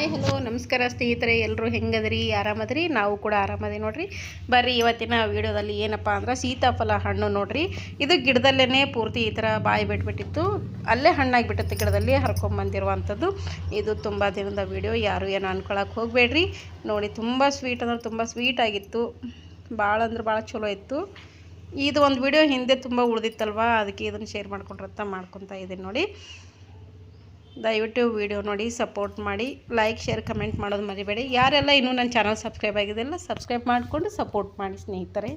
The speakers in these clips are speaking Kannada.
ಹಾಯ್, ಹಲೋ, ನಮಸ್ಕಾರ ಸ್ನೇಹಿತರೆ ಎಲ್ಲರೂ ಹೆಂಗದ್ರಿ? ಆರಾಮದ್ರಿ? ನಾವು ಕೂಡ ಆರಾಮದಿ ನೋಡ್ರಿ. ಬರ್ರಿ, ಇವತ್ತಿನ ವಿಡಿಯೋದಲ್ಲಿ ಏನಪ್ಪ ಅಂದ್ರೆ ಸೀತಾಫಲ ಹಣ್ಣು ನೋಡ್ರಿ. ಇದು ಗಿಡದಲ್ಲೇ ಪೂರ್ತಿ ಈ ಥರ ಬಾಯಿ ಬಿಟ್ಬಿಟ್ಟಿತ್ತು. ಅಲ್ಲೇ ಹಣ್ಣಾಗಿಬಿಟ್ಟಿತ್ತು ಗಿಡದಲ್ಲಿ ಹರ್ಕೊಂಬಂದಿರುವಂಥದ್ದು ಇದು ತುಂಬ ದಿನದ ವಿಡಿಯೋ, ಯಾರು ಏನು ಅನ್ಕೊಳಕ್ಕೆ ಹೋಗಬೇಡ್ರಿ. ನೋಡಿ, ತುಂಬ ಸ್ವೀಟ್ ಅಂದ್ರೆ ತುಂಬ ಸ್ವೀಟ್ ಆಗಿತ್ತು. ಭಾಳ ಅಂದ್ರೆ ಭಾಳ ಚಲೋ ಇತ್ತು. ಇದು ಒಂದು ವಿಡಿಯೋ ಹಿಂದೆ ತುಂಬ ಉಳ್ದಿತ್ತಲ್ವಾ? ಅದಕ್ಕೆ ಇದನ್ನು ಶೇರ್ ಮಾಡ್ಕೊಂಡ್ರಂತ ಮಾಡ್ಕೊತಾ ಇದ್ದೀನಿ ನೋಡಿ. ದಯವಿಟ್ಟು ವಿಡಿಯೋ ನೋಡಿ ಸಪೋರ್ಟ್ ಮಾಡಿ ಲೈಕ್ ಶೇರ್ ಕಮೆಂಟ್ ಮಾಡೋದು ಮರಿಬೇಡಿ. ಯಾರೆಲ್ಲ ಇನ್ನೂ ನನ್ನ ಚಾನಲ್ ಸಬ್ಸ್ಕ್ರೈಬ್ ಆಗಿದೆಲ್ಲ ಸಬ್ಸ್ಕ್ರೈಬ್ ಮಾಡಿಕೊಂಡು ಸಪೋರ್ಟ್ ಮಾಡಿ ಸ್ನೇಹಿತರೆ.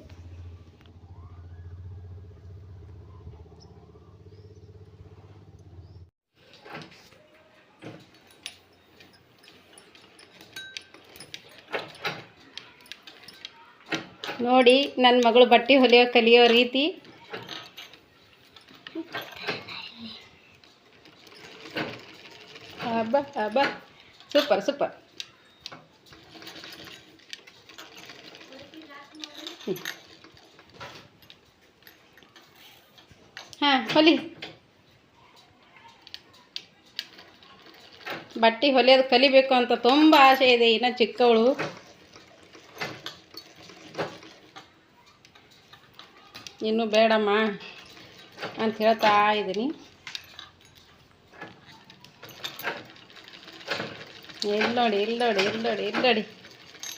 ನೋಡಿ ನನ್ನ ಮಗಳು ಬಟ್ಟೆ ಹೊಲಿಯೋ ಕಲಿಯೋ ರೀತಿ ಹಬ್ಬ ಹಬ್ಬ. Super super. ಹಾಂ, ಹೊಲಿ. ಬಟ್ಟೆ ಹೊಲಿಯೋದು ಕಲಿಬೇಕು ಅಂತ ತುಂಬ ಆಸೆ ಇದೆ ಇನ್ನು ಚಿಕ್ಕವಳು. ಇನ್ನೂ ಬೇಡಮ್ಮ ಅಂತ ಹೇಳ್ತಾ ಇದ್ದೀನಿ. ಇಲ್ಲಿ ನೋಡಿ ಇಲ್ಲಿ ನೋಡಿ ಇಲ್ಲಿ ನೋಡಿ ಇಲ್ಲಿ ನೋಡಿ.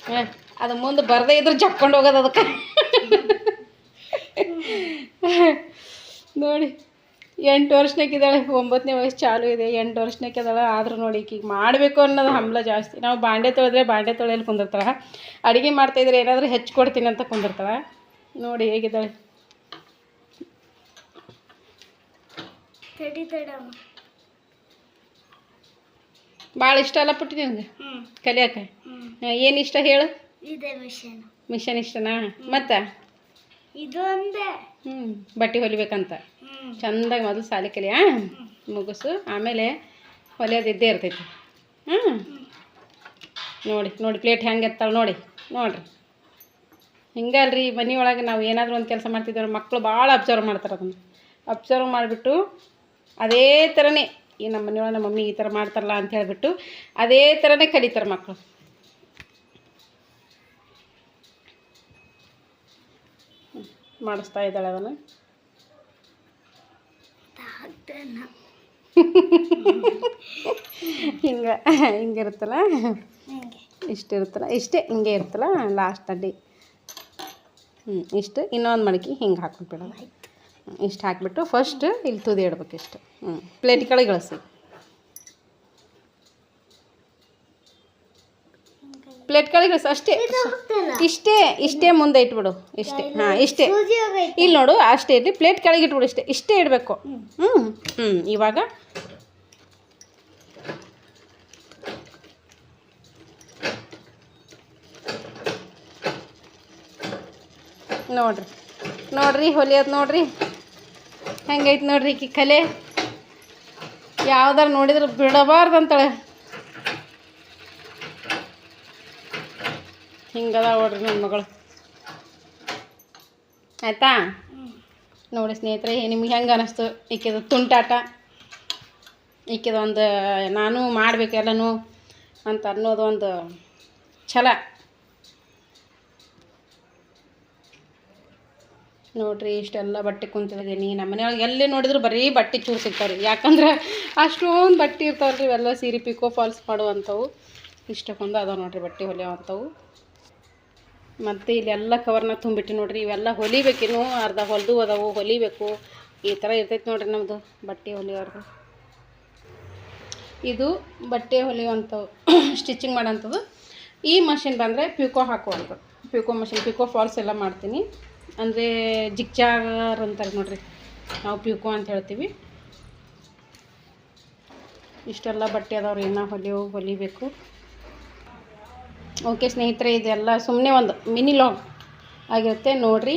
ಹಾಂ, ಅದು ಮುಂದೆ ಬರದೇ ಇದ್ರೆ ಜಕ್ಕೊಂಡು ಹೋಗೋದು ಅದಕ್ಕೆ. ನೋಡಿ, ಎಂಟು ವರ್ಷನಾಗಿದ್ದಾಳೆ ಒಂಬತ್ತನೇ ವಯಸ್ಸು ಚಾಲು ಇದೆ, ಎಂಟು ವರ್ಷನಾಗಿದ್ದಾಳೆ ಆದರೂ ನೋಡಿ ಈಗ ಮಾಡಬೇಕು ಅನ್ನೋದು ಹಂಬಲ ಜಾಸ್ತಿ. ನಾವು ಬಾಂಡೆ ತೊಳೆದ್ರೆ ಬಾಂಡೆ ತೊಳೆಯಲ್ಲಿ ಕುಂದಿರ್ತಾಳೆ. ಅಡುಗೆ ಮಾಡ್ತಾಯಿದ್ರೆ ಏನಾದರೂ ಹೆಚ್ಚು ಕೊಡ್ತೀನಿ ಅಂತ ಕುಂದಿರ್ತಾಳೆ. ನೋಡಿ ಹೇಗಿದ್ದಾಳೆ. ಭಾಳ ಇಷ್ಟ ಅಲ್ಲ ಪುಟ್ಟಿ ನಿನಗೆ ಕಲಿಯಕ್ಕೆ ಕಲಿಯೋಕೆ? ಏನು ಇಷ್ಟ ಹೇಳು? ಇದೆ ಮಿಷನ್. ಮಿಷನ್ ಇಷ್ಟನಾ? ಮತ್ತು? ಇದು ಒಂದೇ. ಹ್ಞೂ ಬಟ್ಟೆ ಹೊಲಿಬೇಕಂತ. ಚಂದಾಗಿ ಮೊದಲು ಸಾಲಿ ಕಲಿಯಾ. ಮುಗಿಸು. ಆಮೇಲೆ ಹೊಲಿಯೋದು ಇದ್ದೇ ಇರ್ತೈತಿ. ಹ್ಞೂ ನೋಡಿ ನೋಡಿ ಪ್ಲೇಟ್ ಹೆಂಗೆ ಎತ್ತಾಳೆ ನೋಡಿ. ನೋಡಿರಿ. ಹಿಂಗಲ್ರಿ ಮನೆ ಒಳಗೆ ನಾವು ಏನಾದರೂ ಒಂದು ಕೆಲಸ ಮಾಡ್ತಿದ್ದೇವೆ ಮಕ್ಕಳು ಭಾಳ ಅಬ್ಸರ್ವ್ ಮಾಡ್ತಾರೆ ಅದನ್ನು. ಅಬ್ಸರ್ವ್ ಮಾಡಿಬಿಟ್ಟು ಅದೇ ಥರನೇ ಈ ನಮ್ಮ ಮನೆಯೊಳಗೆ ನಮ್ಮ ಮಮ್ಮಿ ಈ ಥರ ಮಾಡ್ತಾರಲ್ಲ ಅಂತ ಹೇಳಿಬಿಟ್ಟು ಅದೇ ಥರನೇ ಕಲಿತಾರೆ ಮಕ್ಕಳು. ಮಾಡಿಸ್ತಾ ಇದ್ದಾಳೆ ಅದನ್ನು ಹಿಂಗೆ ಹಿಂಗೆ ಹಿಂಗಿರುತ್ತಲ್ಲ ಹಿಂಗೆ. ಇಷ್ಟಿರುತ್ತಲ್ಲ ಇಷ್ಟೇ ಹಿಂಗೆ ಇರುತ್ತಲ್ಲ? ಲಾಸ್ಟಲ್ಲಿ ಹ್ಞೂ ಇಷ್ಟು. ಇನ್ನೊಂದು ಮಡಿಕೆ ಹಿಂಗೆ ಹಾಕ್ಬಿಡೋದು ಇಷ್ಟು ಹಾಕಿಬಿಟ್ಟು ಫಸ್ಟ್ ಇಲ್ಲಿ ತುದಿ ಇಡ್ಬೇಕು ಇಷ್ಟು. ಹ್ಞೂ ಪ್ಲೇಟ್ ಕೆಳಗೆ ಇಳಿಸಿ. ಪ್ಲೇಟ್ ಕೆಳಗೆ ಇಳಿಸಿ. ಅಷ್ಟೇ. ಇಷ್ಟೇ ಇಷ್ಟೇ ಮುಂದೆ ಇಟ್ಬಿಡು. ಇಷ್ಟೇ. ಹಾಂ ಇಷ್ಟೇ. ಇಲ್ಲಿ ನೋಡು ಅಷ್ಟೇ ಇರಲಿ. ಪ್ಲೇಟ್ ಕೆಳಗೆ ಇಟ್ಬಿಡು ಇಷ್ಟೇ. ಇಷ್ಟೇ ಇಡಬೇಕು. ಹ್ಞೂ ಹ್ಞೂ ಇವಾಗ. ನೋಡ್ರಿ. ನೋಡ್ರಿ ಹೊಲಿಯೋದು ನೋಡ್ರಿ. ಹೆಂಗೈತೆ ನೋಡ್ರಿ ಈಕಿ ಕಲೆ? ಯಾವ್ದಾರು ನೋಡಿದ್ರೆ ಬಿಡಬಾರ್ದು ಅಂತಳೆ ಹಿಂಗದ ನೋಡ್ರಿ ನನ್ನ ಮಗಳು. ಆಯ್ತಾ? ನೋಡಿ ಸ್ನೇಹಿತರೆ, ನಿಮ್ಗೆ ಹೆಂಗೆ ಅನ್ನಿಸ್ತು ಈಕೆದು ತುಂಟಾಟ ಈಕೆದು ಒಂದು ನಾನು ಮಾಡ್ಬೇಕು ಎಲ್ಲನೂ ಅಂತ ಅನ್ನೋದು ಒಂದು ಛಲ. ನೋಡ್ರಿ, ಇಷ್ಟೆಲ್ಲ ಬಟ್ಟೆ ಕುಂತಿದ್ದೀನಿ ನಮ್ಮ ಮನೆಯೊಳಗೆ ಎಲ್ಲಿ ನೋಡಿದ್ರು ಬರೀ ಬಟ್ಟೆ ಚೂರು ಸಿಗ್ತಾವೆ ರೀ ಯಾಕಂದ್ರೆ ಅಷ್ಟೊಂದು ಬಟ್ಟೆ ಇರ್ತಾವೆ ರೀ ಇವೆಲ್ಲ ಸೀರೆ ಪಿಕೋ, ಫಾಲ್ಸ್ ಮಾಡುವಂಥವು. ಇಷ್ಟಕ್ಕೊಂದು ಅದಾವೆ ನೋಡಿರಿ ಬಟ್ಟೆ ಹೊಲಿಯೋವಂಥವು. ಮತ್ತು ಇಲ್ಲೆಲ್ಲ ಕವರ್ನ ತುಂಬಿಟ್ಟು ನೋಡಿರಿ, ಇವೆಲ್ಲ ಹೊಲಿಬೇಕಿನ್ನು ಅರ್ಧ ಹೊಲಿದು ಅದಾವು, ಹೊಲಿಬೇಕು. ಈ ಥರ ಇರ್ತೈತೆ ನೋಡಿರಿ ನಮ್ಮದು ಬಟ್ಟೆ ಹೊಲಿಯೋರ್ದು. ಇದು ಬಟ್ಟೆ ಹೊಲಿಯುವಂಥವು ಸ್ಟಿಚಿಂಗ್ ಮಾಡೋಂಥದ್ದು ಈ ಮಷಿನ್ ಬಂದರೆ ಪ್ಯೂಕೋ ಹಾಕುವಂಥದ್ದು. ಪ್ಯೂಕೋ ಮಷಿನ್ ಪ್ಯೂಕೋ ಫಾಲ್ಸ್ ಎಲ್ಲ ಮಾಡ್ತೀನಿ. ಅಂದರೆ ಜಿಗ್ಜಾಗರ್ ಅಂತಾರೆ ನೋಡ್ರಿ. ನಾವು ಪ್ಯೂಕೋ ಅಂತ ಹೇಳ್ತೀವಿ. ಇಷ್ಟೆಲ್ಲ ಬಟ್ಟೆ ಅದಾವ್ರಿ, ಇನ್ನೂ ಹೊಲಿಯೋ, ಹೊಲಿಬೇಕು. ಓಕೆ ಸ್ನೇಹಿತರೆ, ಇದೆಲ್ಲ ಸುಮ್ಮನೆ ಒಂದು ಮಿನಿ ಲಾಗ್ ಆಗಿರುತ್ತೆ. ನೋಡಿರಿ,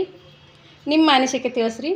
ನಿಮ್ಮ ಅನಿಸಿಕೆ ತಿಳಿಸ್ರಿ.